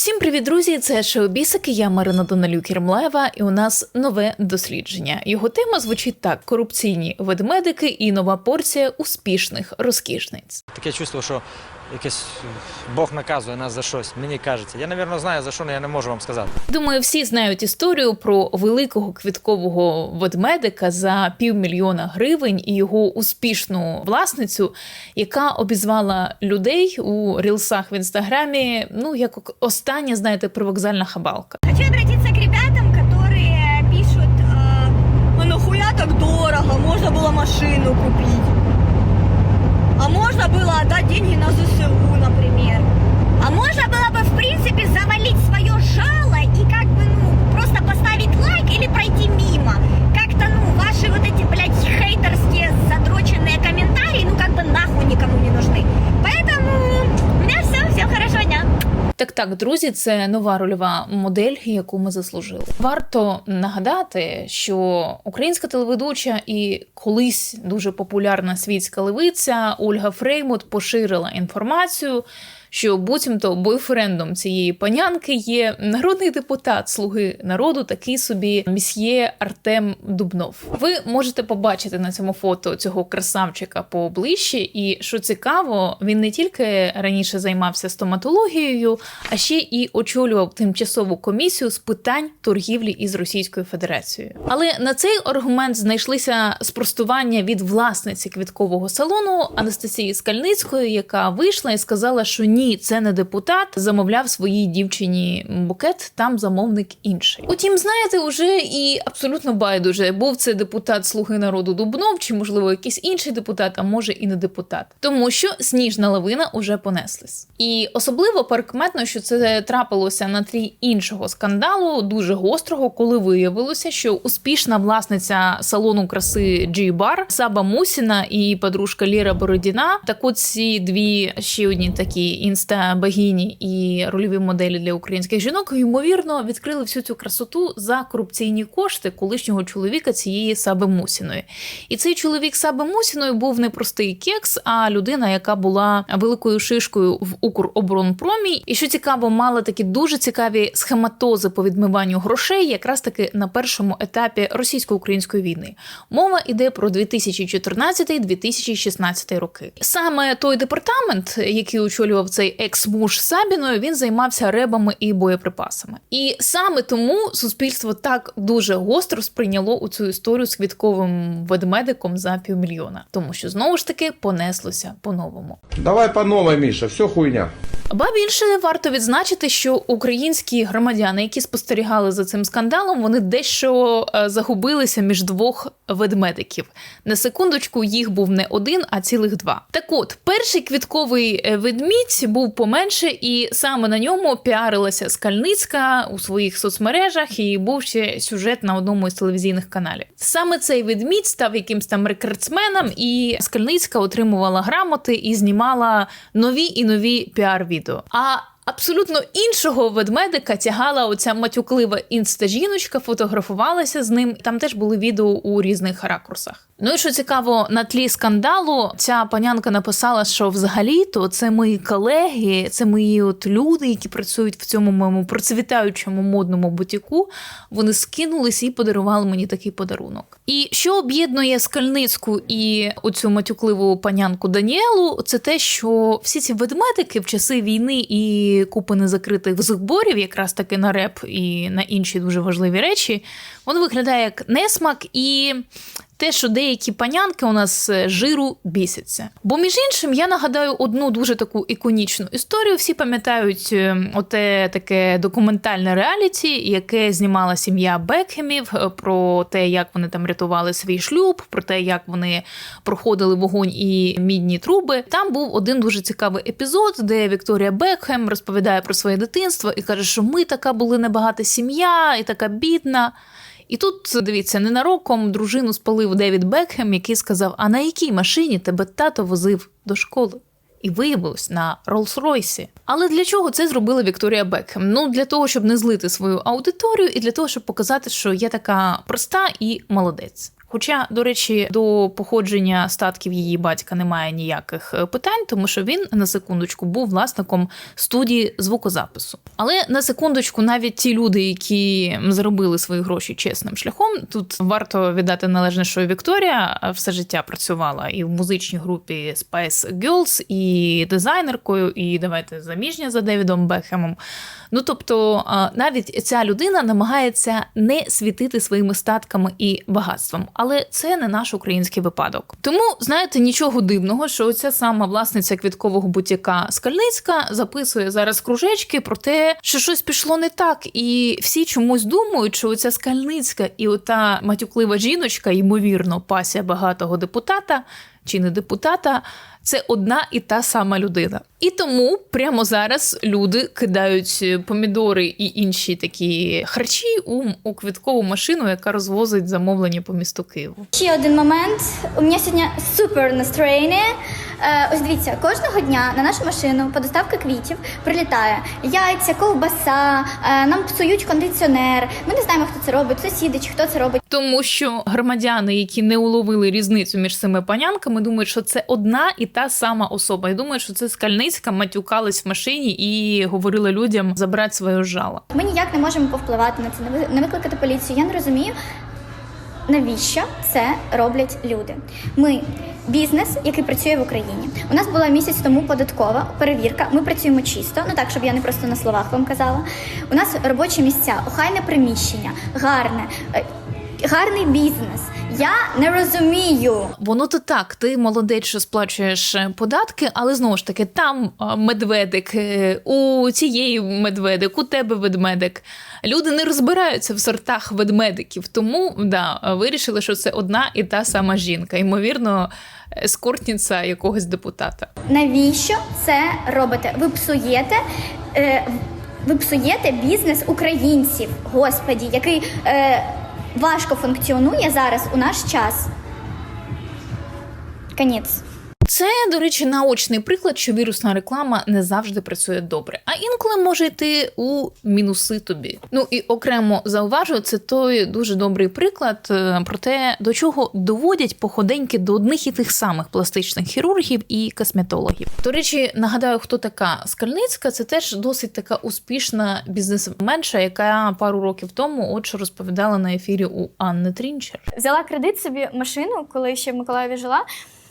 Всім привіт, друзі! Це Шеобісики, Я Марина Доналюк Єрмлаєва, і у нас нове дослідження. Його тема звучить так: корупційні ведмедики і нова порція успішних розкішниць. Таке чувство, що якесь Бог наказує нас за щось. Мені кажеться. Я, напевно, знаю за що, але я не можу вам сказати. Думаю, всі знають історію про великого квіткового ведмедика за півмільйона гривень і його успішну власницю, яка обізвала людей у рілсах в інстаграмі. Ну як остання, знаєте, привокзальна хабалка. Хочу обратиться к ребятам, которые пишут, э, а нахуя так дорого, можно было машину купить. А можно было отдать деньги на ЗСУ, например. А можно было бы, в принципе, завалить свое жало и как бы, ну, просто поставить лайк или пройти мимо. Как-то, ну, ваши вот эти, блядь, хейтерские задроченные комментарии, ну, как бы нахуй никому не нужны. Поэтому так, так, друзі, це нова рольова модель, яку ми заслужили. Варто нагадати, що українська телеведуча і колись дуже популярна світська левиця Ольга Фреймут поширила інформацію. Що буцімто бойфрендом цієї панянки є народний депутат Слуги народу, такий собі місьє Артем Дубнов. Ви можете побачити на цьому фото цього красавчика поближче, і що цікаво, він не тільки раніше займався стоматологією, а ще і очолював тимчасову комісію з питань торгівлі із Російською Федерацією. Але на цей аргумент знайшлися спростування від власниці квіткового салону Анастасії Скальницької, яка вийшла і сказала, що ні, це не депутат. Замовляв своїй дівчині букет. Там замовник інший. Утім, знаєте, уже і абсолютно байдуже був це депутат Слуги народу Дубнов, чи можливо якийсь інший депутат, а може і не депутат, тому що сніжна лавина уже понеслась. І особливо перекметно, що це трапилося на тлі іншого скандалу, дуже гострого, коли виявилося, що успішна власниця салону краси G-Bar Саба Мусіна і подружка Ліра Бородіна. Так от ці дві ще одні такі інста-багіні і рольові моделі для українських жінок, ймовірно, відкрили всю цю красоту за корупційні кошти колишнього чоловіка цієї Саби Мусіної. І цей чоловік Саби Мусіної був не простий кекс, а людина, яка була великою шишкою в Укроборонпромі. І що цікаво, мала такі дуже цікаві схематози по відмиванню грошей, якраз таки на першому етапі російсько-української війни. Мова йде про 2014-2016 роки. Саме той департамент, який очолював цей екс-муж Сабіною, він займався ребами і боєприпасами. І саме тому суспільство так дуже гостро сприйняло у цю історію з квітковим ведмедиком за півмільйона, тому що знову ж таки понеслося по-новому. Давай по новому, Міша, все хуйня. Ба більше варто відзначити, що українські громадяни, які спостерігали за цим скандалом, вони дещо е, загубилися між двох ведмедиків. На секундочку їх був не один, а цілих два. Так от, перший квітковий е, ведмідь був поменше, і саме на ньому піарилася Скальницька у своїх соцмережах, і був ще сюжет на одному із телевізійних каналів. Саме цей ведмідь став якимсь там рекордсменом, і Скальницька отримувала грамоти і знімала нові і нові піар-відео. А абсолютно іншого ведмедика тягала оця матюклива інста-жіночка, фотографувалася з ним. Там теж були відео у різних ракурсах. Ну і що цікаво, на тлі скандалу ця панянка написала, що взагалі-то це мої колеги, це мої от люди, які працюють в цьому моєму процвітаючому модному бутіку. Вони скинулись і подарували мені такий подарунок. І що об'єднує скальницьку і оцю матюкливу панянку Даніелу, це те, що всі ці ведмедики в часи війни і купи незакритих зборів, якраз таки на реп і на інші дуже важливі речі, воно виглядає як несмак і те, що деякі панянки у нас е, жиру бісяться. Бо між іншим я нагадаю одну дуже таку іконічну історію. Всі пам'ятають е, оте таке документальне реаліті, яке знімала сім'я Бекхемів е, про те, як вони там рятували свій шлюб, про те, як вони проходили вогонь і мідні труби. Там був один дуже цікавий епізод, де Вікторія Бекхем розповідає про своє дитинство і каже, що ми така були небагата сім'я і така бідна. І тут дивіться, ненароком дружину спалив Девід Бекхем, який сказав: А на якій машині тебе тато возив до школи? І виявилось на Роллс-Ройсі. Але для чого це зробила Вікторія Бекхем? Ну для того, щоб не злити свою аудиторію, і для того, щоб показати, що я така проста і молодець. Хоча, до речі, до походження статків її батька немає ніяких е, питань, тому що він на секундочку був власником студії звукозапису. Але на секундочку, навіть ті люди, які заробили свої гроші чесним шляхом, тут варто віддати належне, що Вікторія е, все життя працювала і в музичній групі Spice Girls, і дизайнеркою, і давайте заміжня за Девідом Бекхемом. Ну тобто, навіть ця людина намагається не світити своїми статками і багатством, але це не наш український випадок. Тому знаєте, нічого дивного, що оця сама власниця квіткового бутіка Скальницька записує зараз кружечки про те, що щось пішло не так, і всі чомусь думають, що оця Скальницька і ота матюклива жіночка, ймовірно, пася багатого депутата чи не депутата, це одна і та сама людина. І тому прямо зараз люди кидають е, помідори і інші такі харчі у, у квіткову машину, яка розвозить замовлення по місту Києву. Ще один момент. У мене сьогодні супер настроєння. Е, ось дивіться, кожного дня на нашу машину по доставці квітів прилітає яйця, ковбаса, е, нам псують кондиціонер. Ми не знаємо, хто це робить, сусіди чи хто це робить. Тому що громадяни, які не уловили різницю між цими панянками, думають, що це одна і та сама особа. І думають, що це скальницька матюкалась в машині і говорила людям забрати своє жало. Ми ніяк не можемо повпливати на це, не викликати поліцію. Я не розумію. Навіщо це роблять люди? Ми бізнес, який працює в Україні. У нас була місяць тому податкова перевірка. Ми працюємо чисто, ну так, щоб я не просто на словах вам казала. У нас робочі місця, охайне приміщення, гарне, е, гарний бізнес. Я не розумію. Воно то так, ти молодець, що сплачуєш е, податки, але знову ж таки, там е, медведик, е, у цієї медведик, у тебе ведмедик. Люди не розбираються в сортах ведмедиків, тому да, вирішили, що це одна і та сама жінка, ймовірно, ескортниця якогось депутата. Навіщо це робите? Ви псуєте. Е, ви псуєте бізнес українців, господі, який е, важко функціонує зараз у наш час. Конець. Це, до речі, наочний приклад, що вірусна реклама не завжди працює добре, а інколи може йти у мінуси тобі. Ну і окремо зауважу, це той дуже добрий приклад е, про те, до чого доводять походеньки до одних і тих самих пластичних хірургів і косметологів. До речі, нагадаю, хто така Скальницька. Це теж досить така успішна бізнесменша, яка пару років тому от що розповідала на ефірі у Анни Трінчер. Взяла кредит собі машину, коли ще в Миколаєві жила.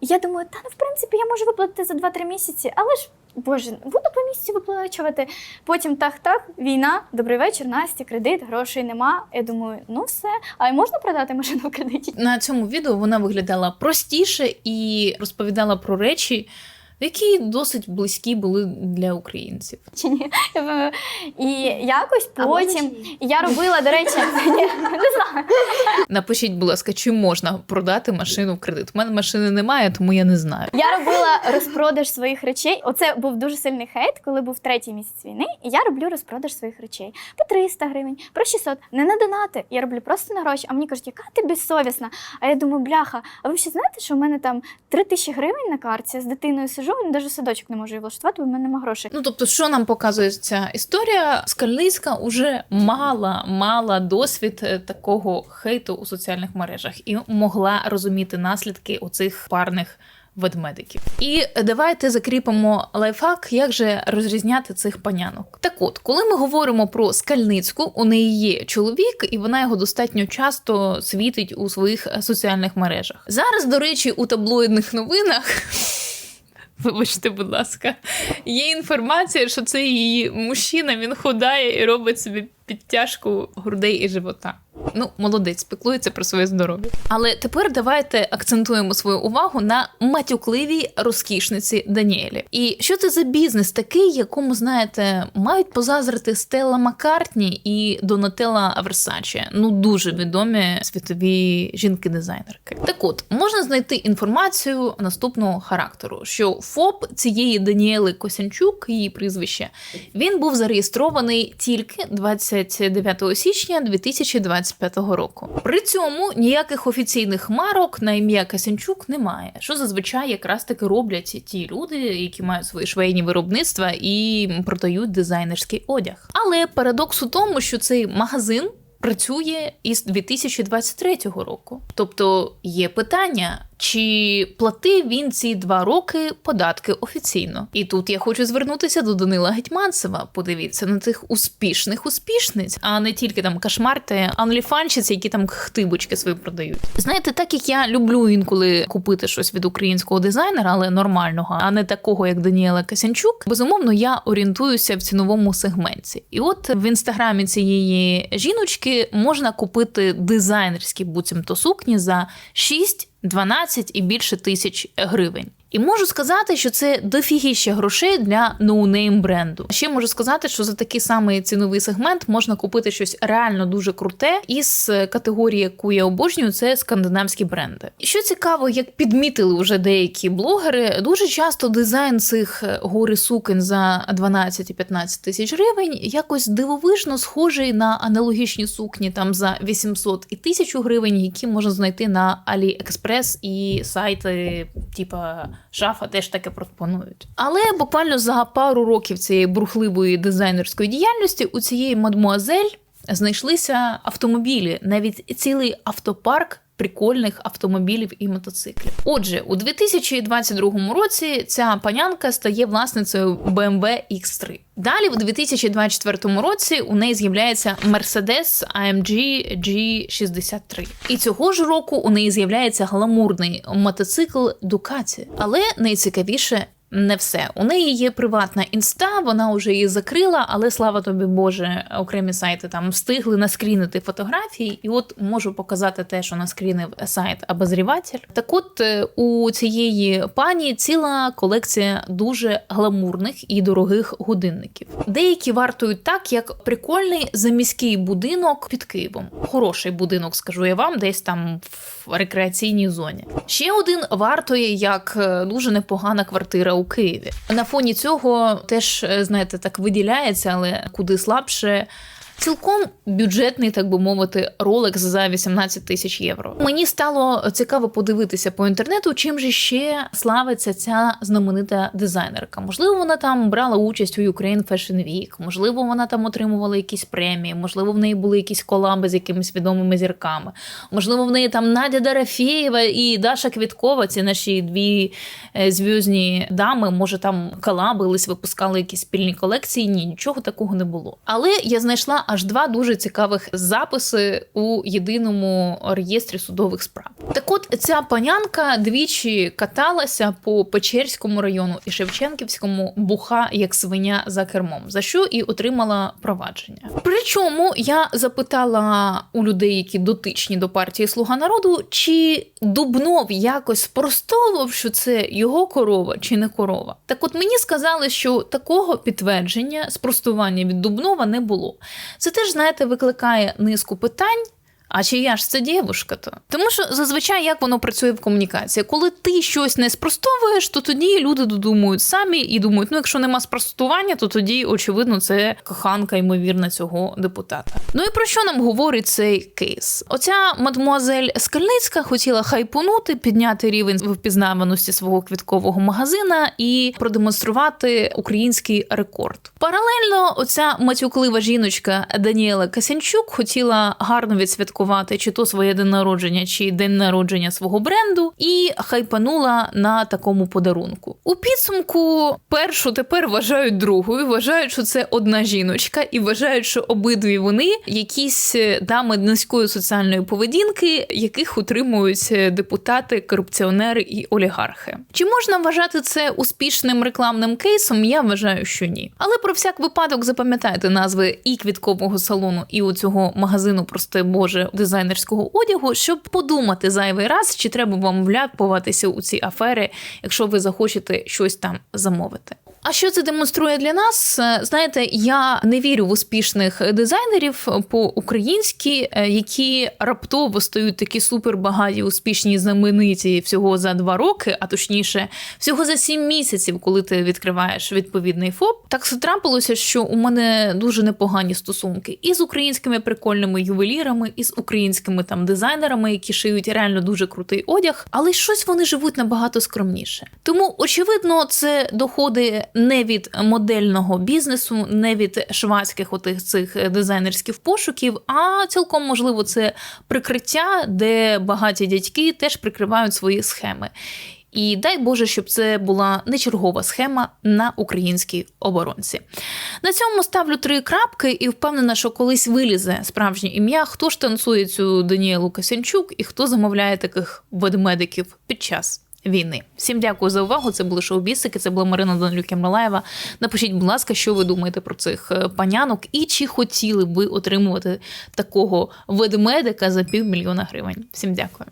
Я думаю, та ну в принципі я можу виплатити за 2-3 місяці, але ж. Боже, буду по місяці виплачувати. Потім так-так, війна, добрий вечір, Настя, кредит, грошей нема. Я думаю, ну все. А й можна продати машину в кредиті? На цьому відео вона виглядала простіше і розповідала про речі, які досить близькі були для українців. чи ні. І якось потім я робила, до речі, ні, не знаю. Напишіть, будь ласка, чи можна продати машину в кредит? У мене машини немає, тому я не знаю. Я робила розпродаж своїх речей. Оце був дуже сильний хейт, коли був третій місяць війни. І я роблю розпродаж своїх речей по 300 гривень, про 600, не на донати. Я роблю просто на гроші. А мені кажуть, яка ти безсовісна. А я думаю, бляха, а ви ще знаєте, що в мене там 3 тисячі гривень на карті з дитиною сижу, і навіть садочок не можу її влаштувати, бо в мене немає грошей. Ну тобто, що нам показує ця історія? Скальницька уже мала мала досвід е, такого хейту у соціальних мережах і могла розуміти наслідки оцих парних. Ведмедиків, і давайте закріпимо лайфхак, як же розрізняти цих панянок. Так от, коли ми говоримо про скальницьку, у неї є чоловік, і вона його достатньо часто світить у своїх е, соціальних мережах. Зараз, до речі, у таблоїдних новинах Вибачте, будь ласка, є інформація, що це її мужчина, він ходає і робить собі підтяжку грудей і живота. Ну, молодець, піклується про своє здоров'я. Але тепер давайте акцентуємо свою увагу на матюкливій розкішниці Даніелі. І що це за бізнес такий, якому, знаєте, мають позазрити Стелла Маккартні і Донателла Версаче. Ну, дуже відомі світові жінки-дизайнерки. Так от, можна знайти інформацію наступного характеру, що ФОП цієї Даніели Косянчук, її прізвище, він був зареєстрований тільки 29 січня 2025 року. При цьому ніяких офіційних марок на ім'я Косянчук немає, що зазвичай якраз таки роблять ті люди, які мають свої швейні виробництва і продають дизайнерський одяг. Але парадокс у тому, що цей магазин працює із 2023 року. Тобто є питання. Чи платив він ці два роки податки офіційно? І тут я хочу звернутися до Данила Гетьманцева. Подивіться на тих успішних успішниць, а не тільки там кашмарти, анліфанщиці, які там хтибочки свої продають. Знаєте, так як я люблю інколи купити щось від українського дизайнера, але нормального, а не такого, як Даніела Касянчук. Безумовно, я орієнтуюся в ціновому сегменті. І от в інстаграмі цієї жіночки можна купити дизайнерські буцімто сукні за 6 12 і більше тисяч гривень. І можу сказати, що це дофігіще грошей для ноунейм бренду. Ще можу сказати, що за такий самий ціновий сегмент можна купити щось реально дуже круте із категорії, яку я обожнюю, це скандинавські бренди. Що цікаво, як підмітили вже деякі блогери, дуже часто дизайн цих гори сукень за 12 і 15 тисяч гривень якось дивовижно схожий на аналогічні сукні там за 800 і 1000 гривень, які можна знайти на AliExpress і сайти, типа шафа, теж таке пропонують. Але буквально за пару років цієї бурхливої дизайнерської діяльності у цієї мадмуазель знайшлися автомобілі, навіть цілий автопарк. Прикольних автомобілів і мотоциклів. Отже, у 2022 році ця панянка стає власницею BMW X3. Далі, у 2024 році, у неї з'являється Mercedes AMG G63. І цього ж року у неї з'являється гламурний мотоцикл Ducati. Але найцікавіше не все. У неї є приватна інста, вона вже її закрила, але слава тобі Боже, окремі сайти там встигли наскрінити фотографії, і от можу показати те, що наскрінив сайт обозріватель. Так от е, у цієї пані ціла колекція дуже гламурних і дорогих годинників. Деякі вартують так, як прикольний заміський будинок під Києвом. Хороший будинок, скажу я вам, десь там в рекреаційній зоні. Ще один вартує як е, дуже непогана квартира у Києві. На фоні цього теж, е, знаєте, так виділяється, але куди слабше. Цілком бюджетний, так би мовити, Rolex за 18 тисяч євро. Мені стало цікаво подивитися по інтернету, чим же ще славиться ця знаменита дизайнерка. Можливо, вона там брала участь у Ukraine Fashion Week, можливо, вона там отримувала якісь премії, можливо, в неї були якісь колаби з якимись відомими зірками. Можливо, в неї там Надя Дарафєєва і Даша Квіткова, ці наші дві е, зв'язні дами, може там колабились, випускали якісь спільні колекції. Ні, нічого такого не було. Але я знайшла аж два дуже цікавих записи у єдиному реєстрі судових справ. Так от ця панянка двічі каталася по Печерському району і Шевченківському буха як свиня за кермом, за що і отримала провадження. Причому я запитала у людей, які дотичні до партії Слуга народу, чи Дубнов якось спростовував, що це його корова чи не корова. Так от мені сказали, що такого підтвердження спростування від Дубнова не було. Це теж, знаєте, викликає низку питань. А чия ж це дівушка-то? Тому що зазвичай як воно працює в комунікації. Коли ти щось не спростовуєш, то тоді люди додумують самі і думають: ну якщо нема спростування, то тоді, очевидно, це коханка ймовірна цього депутата. Ну і про що нам говорить цей кейс? Оця мадмуазель Скальницька хотіла хайпунути, підняти рівень впізнаваності свого квіткового магазина і продемонструвати український рекорд. Паралельно, оця матюклива жіночка Даніела Касянчук хотіла гарно відсвяткувати чи то своє день народження, чи день народження свого бренду, і хайпанула на такому подарунку. У підсумку першу тепер вважають другою, вважають, що це одна жіночка, і вважають, що обидві вони якісь е, дами низької соціальної поведінки, яких утримують е, депутати, корупціонери і олігархи. Чи можна вважати це успішним рекламним кейсом? Я вважаю, що ні. Але про всяк випадок запам'ятайте назви і квіткового салону, і у цього магазину, прости Боже, дизайнерського одягу, щоб подумати зайвий раз, чи треба вам вляпуватися у ці афери, якщо ви захочете щось там замовити. А що це демонструє для нас? Е, Знаєте, я не вірю в успішних дизайнерів по-українськи, е, які раптово стають такі супербагаті, успішні знамениті всього за два роки, а точніше, всього за сім місяців, коли ти відкриваєш відповідний ФОП. Так трапилося, що у мене дуже непогані стосунки і з українськими прикольними ювелірами, і з українськими там дизайнерами, які шиють реально дуже крутий одяг, але щось вони живуть набагато скромніше. Тому, очевидно, це доходи не від модельного бізнесу, не від швадських отих цих дизайнерських пошуків, а цілком можливо це прикриття, де багаті дядьки теж прикривають свої схеми. І дай Боже, щоб це була не чергова схема на українській оборонці. На цьому ставлю три крапки і впевнена, що колись вилізе справжнє ім'я, хто ж танцює цю Даніелу Касянчук і хто замовляє таких ведмедиків під час. Війни. Всім дякую за увагу. Це були шоу-бісики, це була Марина Данилюк Мралаєва. Напишіть, будь ласка, що ви думаєте про цих е, панянок, і чи хотіли б ви отримувати такого ведмедика за півмільйона гривень. Всім дякую.